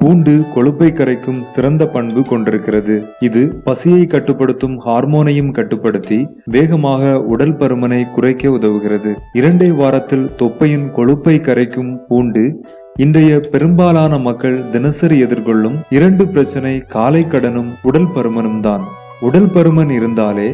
பூண்டு கொழுப்பை கரைக்கும் சிறந்த பண்பு கொண்டிருக்கிறது. இது பசியை கட்டுப்படுத்தும் ஹார்மோனையும் கட்டுப்படுத்தி வேகமாக உடல் பருமனை குறைக்க உதவுகிறது. இரண்டே வாரத்தில் தொப்பையின் கொழுப்பை கரைக்கும் பூண்டு இன்றைய பெரும்பாலான மக்கள் தினசரி எதிர்கொள்ளும் இரண்டு பிரச்சனை காலை கடனும் உடல் பருமனும் தான் உடல் பருமன் இருந்தாலே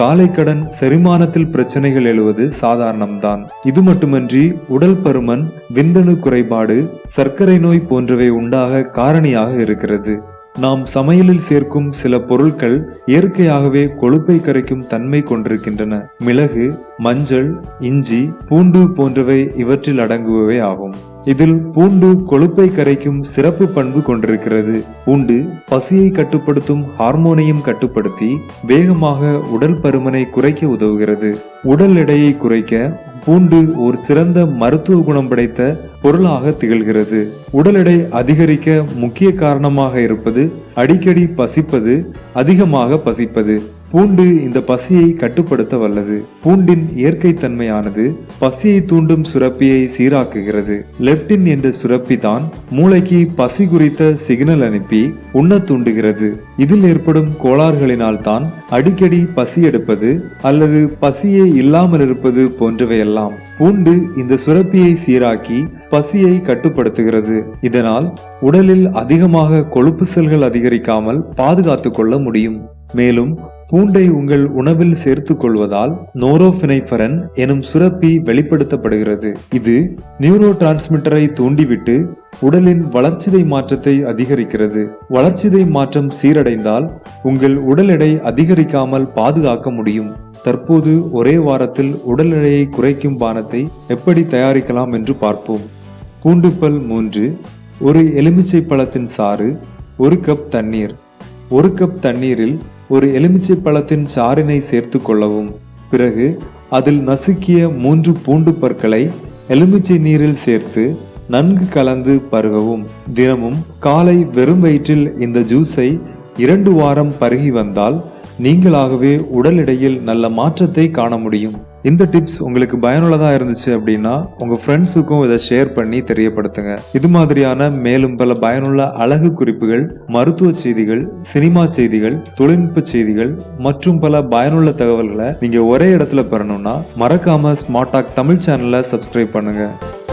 காலை கடன் செரிமானத்தில் பிரச்சனைகள் எழுவது சாதாரணம்தான். இது மட்டுமன்றி உடல் பருமன் விந்தணு குறைபாடு சர்க்கரை நோய் போன்றவை உண்டாக காரணியாக இருக்கிறது. நாம் சமையலில் சேர்க்கும் சில பொருட்கள் இயற்கையாகவே கொழுப்பை கரைக்கும் தன்மை கொண்டிருக்கின்றன. மிளகு மஞ்சள் இஞ்சி பூண்டு போன்றவை இவற்றில் அடங்குபவை ஆகும். இதில் பூண்டு கொழுப்பை கரைக்கும் சிறப்பு பண்பு கொண்டிருக்கிறது. பூண்டு பசியை கட்டுப்படுத்தும் ஹார்மோனையும் கட்டுப்படுத்தி வேகமாக உடல் பருமனை குறைக்க உதவுகிறது. உடல் எடையை குறைக்க பூண்டு ஒரு சிறந்த மருத்துவ குணம் படைத்த பொருளாக திகழ்கிறது. உடல் எடை அதிகரிக்க முக்கிய காரணமாக இருப்பது அடிக்கடி பசிப்பது அதிகமாக பசிப்பது. பூண்டு இந்த பசியை கட்டுப்படுத்த வல்லது. பூண்டின் இயற்கை தன்மையானது பசியை தூண்டும் சுரப்பியை சீராக்குகிறது. லெப்டின் என்ற சுரப்பி தான் மூளைக்கு பசி குறித்த சிக்னல் அனுப்பி உண்ண தூண்டுகிறது. இதில் ஏற்படும் கோளாறுகளினால் தான் அடிக்கடி பசி எடுப்பது அல்லது பசியே இல்லாமல் இருப்பது போன்றவையெல்லாம். பூண்டு இந்த சுரப்பியை சீராக்கி பசியை கட்டுப்படுத்துகிறது. இதனால் உடலில் அதிகமாக கொழுப்பு செல்கள் அதிகரிக்காமல் பாதுகாத்துக் கொள்ள முடியும். மேலும் பூண்டை உங்கள் உணவில் சேர்த்துக் கொள்வதால் நோரோபினைஃபரன் எனும் சுரப்பி வெளிப்படுத்தப்படுகிறது. இது நியூரோ டிரான்ஸ்மிட்டரை தூண்டிவிட்டு உடலின் வளர்ச்சிதை மாற்றத்தை அதிகரிக்கிறது. வளர்ச்சிதை மாற்றம் சீரடைந்தால் உங்கள் உடல் எடை அதிகரிக்காமல் பாதுகாக்க முடியும். தற்போது ஒரே வாரத்தில் உடல் எடையை குறைக்கும் பானத்தை எப்படி தயாரிக்கலாம் என்று பார்ப்போம். பூண்டுப்பல் மூன்று ஒரு எலுமிச்சை பழத்தின் சாறு ஒரு கப் தண்ணீர். ஒரு கப் தண்ணீரில் ஒரு எலுமிச்சை பழத்தின் சாறினை சேர்த்து கொள்ளவும். பிறகு அதில் நசுக்கிய மூன்று பூண்டு பற்களை எலுமிச்சை நீரில் சேர்த்து நன்கு கலந்து பருகவும். தினமும் காலை வெறும் வயிற்றில் இந்த ஜூஸை இரண்டு வாரம் பருகி வந்தால் நீங்களாகவே உடல் எடையில் நல்ல மாற்றத்தை காண முடியும். இந்த டிப்ஸ் உங்களுக்கு பயனுள்ளதாக இருந்துச்சு அப்படின்னா உங்கள் ஃப்ரெண்ட்ஸுக்கும் இதை ஷேர் பண்ணி தெரியப்படுத்துங்க. இது மாதிரியான மேலும் பல பயனுள்ள அழகு குறிப்புகள் மருத்துவ செய்திகள் சினிமா செய்திகள் தொழில்நுட்ப செய்திகள் மற்றும் பல பயனுள்ள தகவல்களை நீங்கள் ஒரே இடத்துல பெறணும்னா மறக்காம ஸ்மார்ட் டாக் தமிழ் சேனலை சப்ஸ்கிரைப் பண்ணுங்கள்